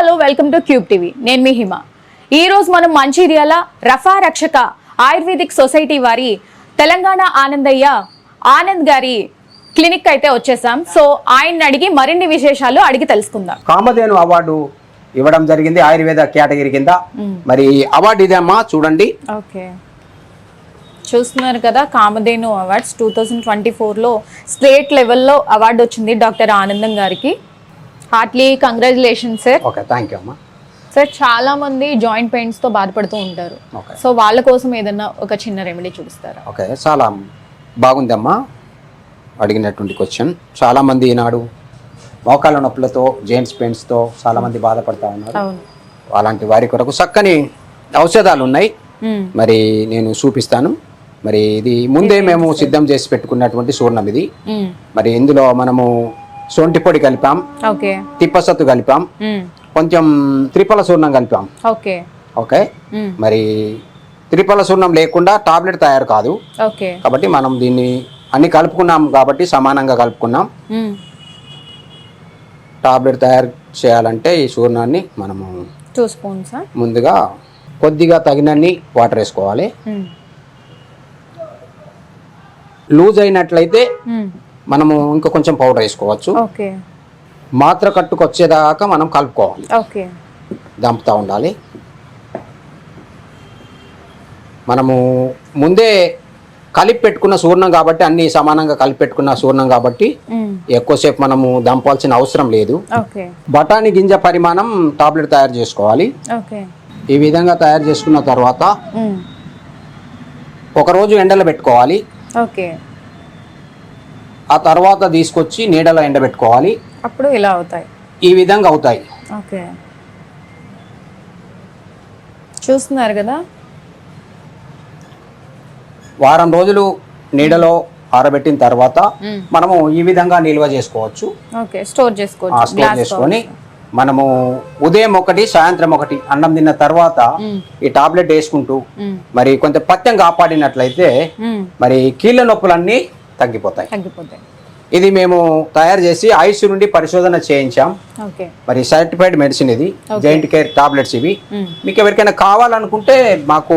Hello welcome to cube TV. నేను మీ హిమ. ఈ రోజు మనం మంచిర్యాల రఫా రక్షక ఆయుర్వేదిక్ సొసైటీ వారి తెలంగాణ ఆనందయ్య ఆనంద్ గారి క్లినిక్ అయితే వచ్చేసాం. సో ఆయన్ని అడిగి మరిన్ని విశేషాలు అడిగి తెలుసుకుందాం. కామధేను అవార్డు ఇవ్వడం జరిగింది ఆయుర్వేద కేటగిరీ కింద. మరి అవార్డు ఇదేమ్మా? చూడండి. ఓకే. చూస్తున్నారు కదా Kamadhenu awards. Two thousand twenty ఫోర్లో స్టేట్ లెవెల్లో అవార్డు వచ్చింది డాక్టర్ ఆనందం గారికి. Heartly congratulation sir. Okay thank you అమ్మా. సార్ చాలా మంది జాయింట్ పెయిన్స్తో బాధపడుతూ ఉంటారు. సో వాళ్ళ కోసం ఏదన్నా ఒక చిన్న రెమెడీ చూపిస్తారా? ఓకే చాలా బాగుందమ్మా అడిగినటువంటి క్వశ్చన్ చాలామంది ఈనాడు మోకాళ్ళ నొప్పులతో జెయింట్స్ పెయిన్స్తో చాలామంది బాధపడతా ఉన్నారు. అలాంటి వారి కొరకు చక్కని ఔషధాలు ఉన్నాయి. మరి నేను చూపిస్తాను. మరి ఇది ముందే మేము సిద్ధం చేసి పెట్టుకున్నటువంటి సూర్ణం ఇది. మరి ఇందులో మనము సొంటి పొడి కలిపాం తిప్పసత్తు కలిపాం. కొంచెం త్రిఫల సూర్ణం కలిపాం. ఓకే. ఓకే. మరి త్రిఫల సూర్ణం లేకుండా టాబ్లెట్ తయారు కాదు. ఓకే. కాబట్టి మనం దీన్ని అన్ని కలుపుకున్నాం కాబట్టి సమానంగా కలుపుకున్నాం. టాబ్లెట్ తయారు చేయాలంటే ఈ చూర్ణాన్ని మనము ముందుగా కొద్దిగా తగినన్ని వాటర్ వేసుకోవాలి. లూజ్ అయినట్లయితే మనము ఇంకా కొంచెం పౌడర్ వేసుకోవచ్చు. మాత్ర కట్టుకు వచ్చేదాకా మనం కలుపుకోవాలి. దంపుతూ ఉండాలి. మనము ముందే కలిపి పెట్టుకున్న సూర్ణం కాబట్టి అన్ని సమానంగా కలిపి పెట్టుకున్న సూర్ణం కాబట్టి. ఎక్కువసేపు మనము దంపాల్సిన అవసరం లేదు. బఠానీ గింజ పరిమాణం టాబ్లెట్ తయారు చేసుకోవాలి. ఈ విధంగా తయారు చేసుకున్న తర్వాత. ఒకరోజు ఎండలో పెట్టుకోవాలి. ఆ తర్వాత తీసుకొచ్చి నీడలో ఎండబెట్టుకోవాలి అప్పుడు ఇలా అవుతాయి ఈ విధంగా అవుతాయి ఓకే చూస్తున్నారు కదా వారం రోజులు నీడలో ఆరబెట్టిన తర్వాత. మనము ఈ విధంగా నిల్వ చేసుకోవచ్చు ఓకే స్టోర్ చేసుకోవచ్చు స్టోర్ చేసుకొని మనము ఉదయం ఒకటి సాయంత్రం ఒకటి అన్నం తిన్న తర్వాత. ఈ టాబ్లెట్ వేసుకుంటూ. మరి కొంత పత్యం కాపాడినట్లయితే. మరి కీళ్ళ నొప్పులన్నీ తగ్గిపోతాయి. తగ్గిపోతాయి. ఇది మేము తయారు చేసి ఐస్ నుండి పరిశోధన చేయించాం. మరి సర్టిఫైడ్ మెడిసిన్ ఇది జాయింట్ కేర్ టాబ్లెట్స్ ఇవి. మీకు ఎవరికైనా కావాలనుకుంటే మాకు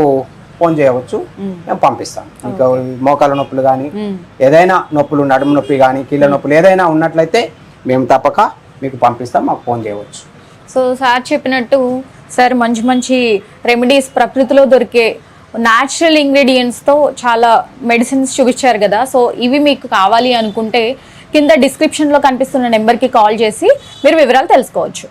ఫోన్ చేయవచ్చు మ్మ్. పంపిస్తాం. మీకు మోకాల నొప్పులు కానీ. ఏదైనా నొప్పులు నడుము నొప్పి కానీ కీళ్ళ నొప్పులు ఏదైనా ఉన్నట్లయితే మేము తప్పక మీకు పంపిస్తాం మాకు ఫోన్ చేయవచ్చు. సో సార్ చెప్పినట్టు సార్ మంచి మంచి రెమెడీస్ ప్రకృతిలో దొరికే న్యాచురల్ ఇంగ్రీడియంట్స్తో చాలా మెడిసిన్స్ చూపించారు కదా. సో ఇవి మీకు కావాలి అనుకుంటే కింద డిస్క్రిప్షన్లో కనిపిస్తున్న నెంబర్కి కాల్ చేసి మీరు వివరాలు తెలుసుకోవచ్చు.